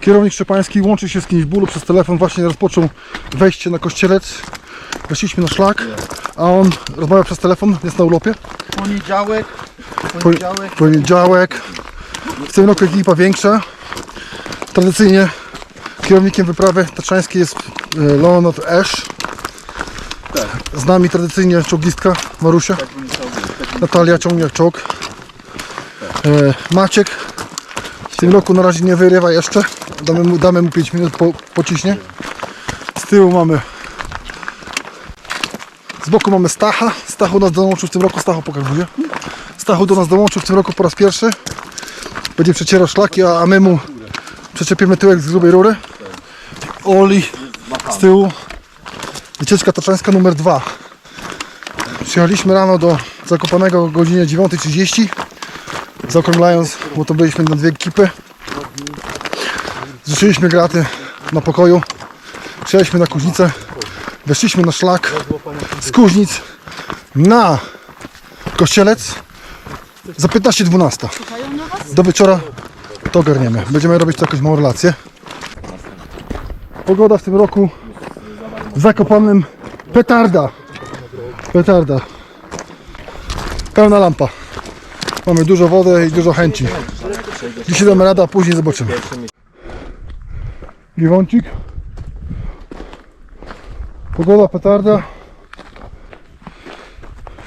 Kierownik Szczepański łączy się z kimś w bólu przez telefon, właśnie rozpoczął wejście na kościelec. Weszliśmy na szlak, a on rozmawia przez telefon, jest na urlopie. Poniedziałek, Po- poniedziałek, Poniedziałek. W tym roku ekipa większa. Tradycyjnie kierownikiem wyprawy tatrzańskiej jest e, Leonard Esz. Z nami tradycyjnie czołgistka Marusia. Natalia ciągnie jak czołg. E, Maciek tym roku na razie nie wyrywa jeszcze. Damy mu, damy mu 5 minut, po, pociśnie. Z tyłu mamy z boku mamy Stacha. Stachu nas dołączył w tym roku. Stachu pokaż buzię. Stachu do nas dołączył w tym roku po raz pierwszy. Będzie przecierał szlaki, a a my mu przyczepimy tyłek z grubej rury. Oli z tyłu. Wycieczka taczańska numer dwa. Przyjechaliśmy rano do Zakopanego o godzinie 9.30. Zaokrąglając, bo to byliśmy na dwie ekipy. Zrzuciliśmy graty na pokoju. Przyjechaliśmy na Kuźnicę. Weszliśmy na szlak z Kuźnic na Kościelec za 15-12. Do wieczora to ogarniemy. Będziemy robić to jakąś małą relację. Pogoda w tym roku w Zakopanem petarda. Petarda. Pełna lampa. Mamy dużo wody i dużo chęci. Dzisiaj damy radę, a później zobaczymy. Giwoncik. Pogoda petarda.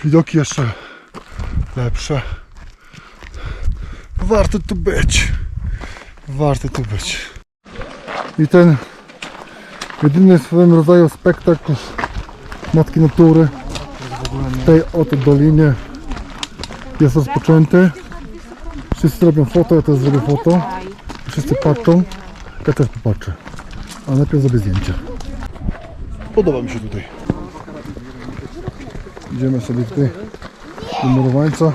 Widoki jeszcze lepsze. Warto tu być. Warto tu być. I ten jedyny w swoim rodzaju spektakl Matki Natury w tej oto dolinie jest rozpoczęty. Wszyscy robią foto, ja też zrobię foto. Wszyscy patrzą. Ja też popatrzę. A najpierw zrobię zdjęcie. Podoba mi się tutaj. Idziemy sobie tutaj do murowańca.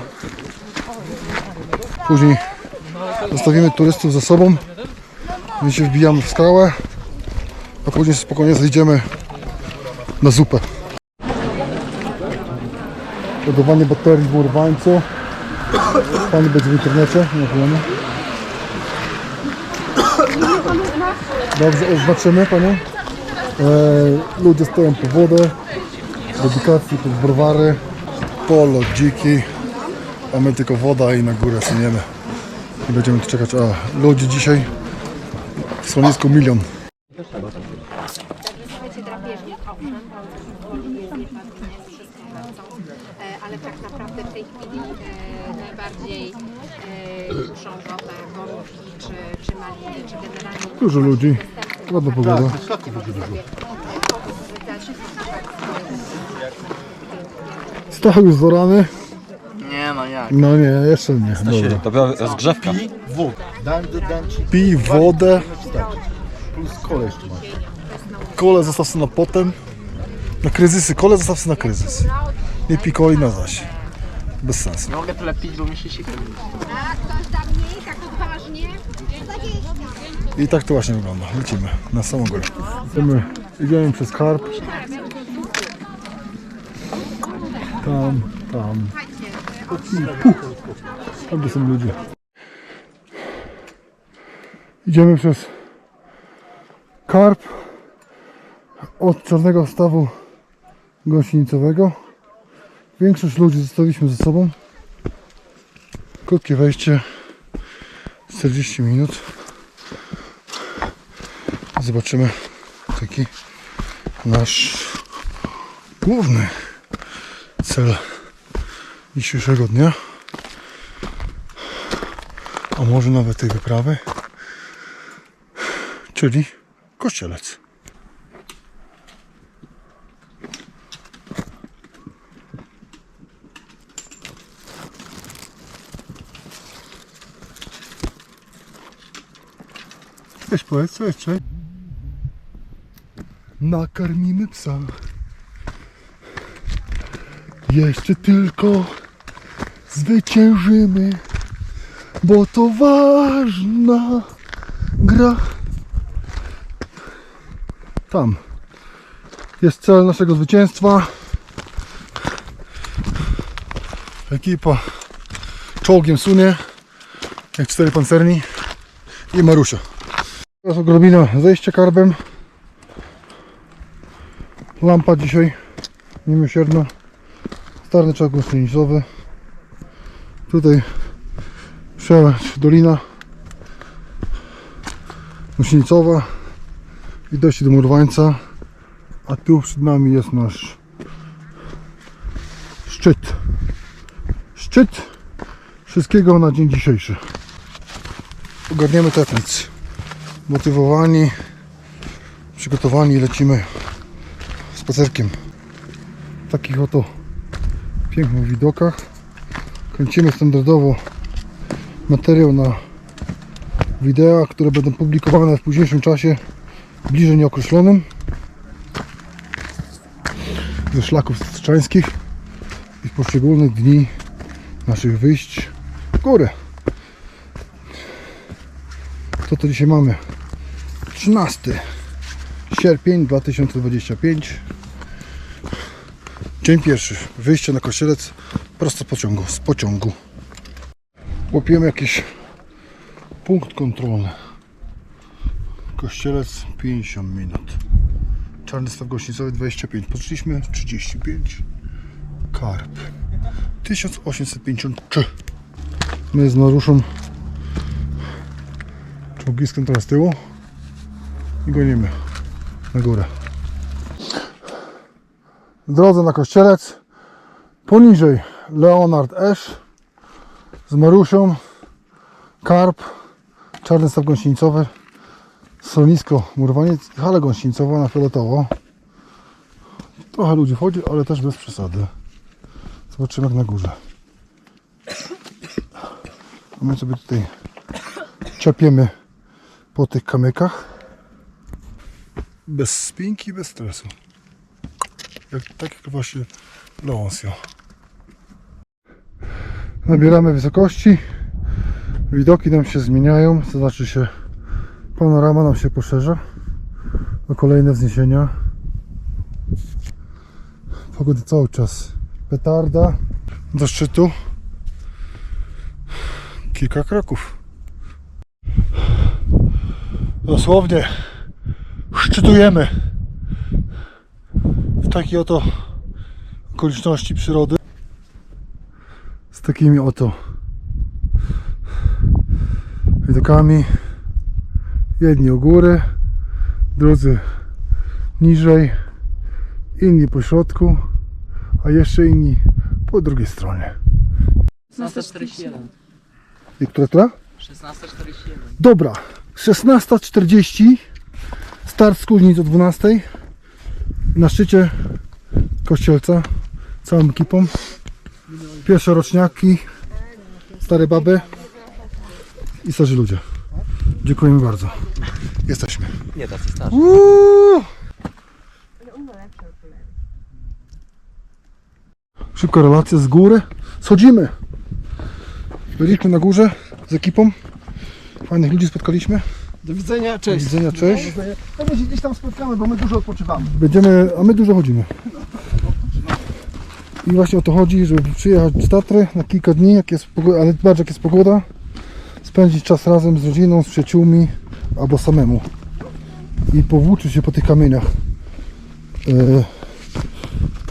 Później zostawimy turystów za sobą. My się wbijamy w skałę, a później spokojnie zejdziemy na zupę. Ładowanie baterii w murowańcu. Pani będzie w internecie, nie problemu. Dobrze, oznaczymy Panią. E, ludzie stoją po wodę, dedykacji pod browary, polo, dziki, a my tylko woda i na górę syniemy. I będziemy tu czekać, a ludzi dzisiaj w schronisku milion. E, ale tak naprawdę w tej chwili najbardziej e, wodę gołąbki, czy, czy maliny, czy generalnie Dużo ludzi, ładna pogoda. Stach już zorany? Nie no jak. No nie, jeszcze nie. Dobra. To była rozgrzewka. Wód. Dam. Pij wodę, Plus kole jeszcze masz. kole zostaw sobie na potem. Na kryzysy, kole zostaw sobie na kryzys. Nie pij coli na zaś. Bez sensu. Mogę tyle pić, bo mi się sikre. A ktoś da mniej, tak odważnie? I tak to właśnie wygląda. Lecimy na samą górę. Idziemy, idziemy przez karp. Tam, tam. Tam gdzie są ludzie. Idziemy przez karp od czarnego stawu gąsienicowego. Większość ludzi zostawiliśmy ze sobą. Krótkie wejście. 40 minut. Zobaczymy taki nasz główny cel dzisiejszego dnia. A może nawet tej wyprawy. Czyli kościelec. Cześć powiedz, cześć, cześć. Nakarmimy psa. Jeszcze tylko zwyciężymy, bo to ważna gra. Tam jest cel naszego zwycięstwa. Ekipa czołgiem sunie, jak cztery pancerni i Marusia. Teraz odrobina zejście karbem. Lampa dzisiaj niemiłosierna. Starny czak gąsienicowy. Tutaj przełęcz dolina gąsienicowa. I dojście do Murwańca. A tu przed nami jest nasz szczyt. Szczyt wszystkiego na dzień dzisiejszy. Ogarniemy teplic. Motywowani, przygotowani lecimy spacerkiem. W takich oto pięknych widokach. Kręcimy standardowo materiał na wideo, które będą publikowane w późniejszym czasie bliżej nieokreślonym ze szlaków strzańskich i z poszczególnych dni naszych wyjść w górę. Co to dzisiaj mamy? 13 sierpień 2025 Dzień pierwszy. Wyjście na kościelec prosto z pociągu. Z pociągu. Łapiemy jakiś punkt kontrolny. Kościelec 50 minut. Czarny staw gościnicowy 25. Poszliśmy 35. Karp. 1853. My z Maruszą czołgiskiem teraz tyłu i gonimy. Na górę. W drodze na kościelec poniżej Leonard Esz z Marusią Karp czarny staw gąsienicowy schronisko Murwaniec i hala gąsienicowa na fioletowo. Trochę ludzi wchodzi, ale też bez przesady. Zobaczymy jak na górze. A my sobie tutaj czepiemy po tych kamykach bez spinki, bez stresu. Jak, tak jak właśnie Leoncio. Nabieramy wysokości. Widoki nam się zmieniają. To znaczy się panorama nam się poszerza. O kolejne wzniesienia. Pogody cały czas. Petarda. Do szczytu. Kilka kroków. Dosłownie szczytujemy w takiej oto okoliczności przyrody z takimi oto widokami jedni u góry drudzy niżej inni po środku a jeszcze inni po drugiej stronie 16.41. i która, która? 16.41. Dobra, 16.40 Start z Kulnic o 12 Na szczycie Kościelca Całą ekipą Pierwsze roczniaki Stare baby I starzy ludzie Dziękujemy bardzo Jesteśmy Nie tacy. Uuu! Szybka relacja z góry. Schodzimy. Byliśmy na górze z ekipą. Fajnych ludzi spotkaliśmy. Do widzenia, Do cześć. widzenia, cześć. Pewnie się gdzieś tam spotkamy, bo my dużo odpoczywamy. Będziemy, a my dużo chodzimy. I właśnie o to chodzi, żeby przyjechać z Tatry na kilka dni, jak jest pogoda, ale bardziej jak jest pogoda. Spędzić czas razem z rodziną, z przyjaciółmi albo samemu. I powłóczyć się po tych kamieniach. Yy,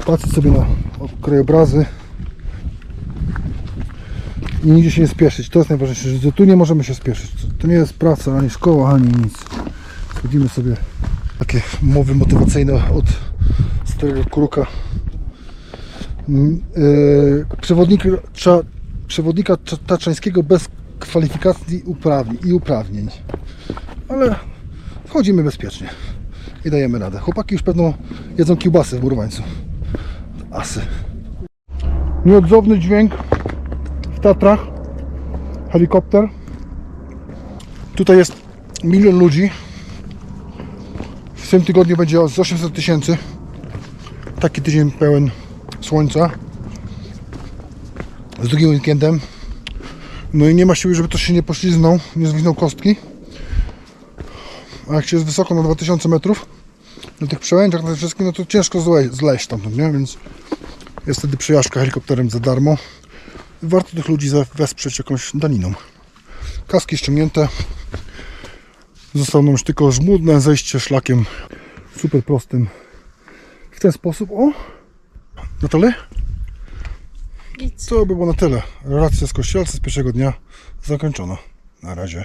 patrzeć sobie na krajobrazy. I nigdzie się nie spieszyć. To jest najważniejsze, że tu nie możemy się spieszyć. To nie jest praca, ani szkoła, ani nic. Chodzimy sobie takie mowy motywacyjne od starego kruka. Mm, yy, Przewodnika, cza, przewodnika Cza- taczańskiego bez kwalifikacji uprawnień i uprawnień. Ale wchodzimy bezpiecznie i dajemy radę. Chłopaki już pewno jedzą kiełbasy w Murwańcu. Asy. Nieodzowny dźwięk w Tatrach. Helikopter. Tutaj jest milion ludzi. W tym tygodniu będzie z 800 tysięcy. Taki tydzień pełen słońca. Z drugim weekendem. No i nie ma siły, żeby to się nie pośliznął, nie zwinął kostki. A jak się jest wysoko na 2000 metrów, na tych przełęczach, na wszystkim, no to ciężko zle, zleść tam, nie? Więc jest wtedy przejażdżka helikopterem za darmo. Warto tych ludzi wesprzeć jakąś daniną. Kaski ściągnięte. Zostało nam już tylko żmudne zejście szlakiem super prostym. W ten sposób, o! Na tyle? To by było na tyle. Relacja z Kościelca z pierwszego dnia zakończona. Na razie.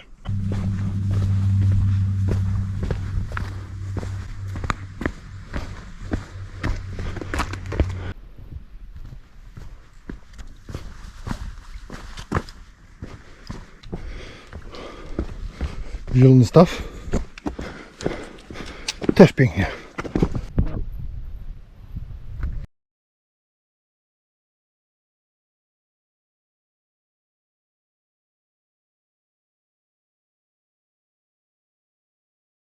Zielony staw. Też pięknie.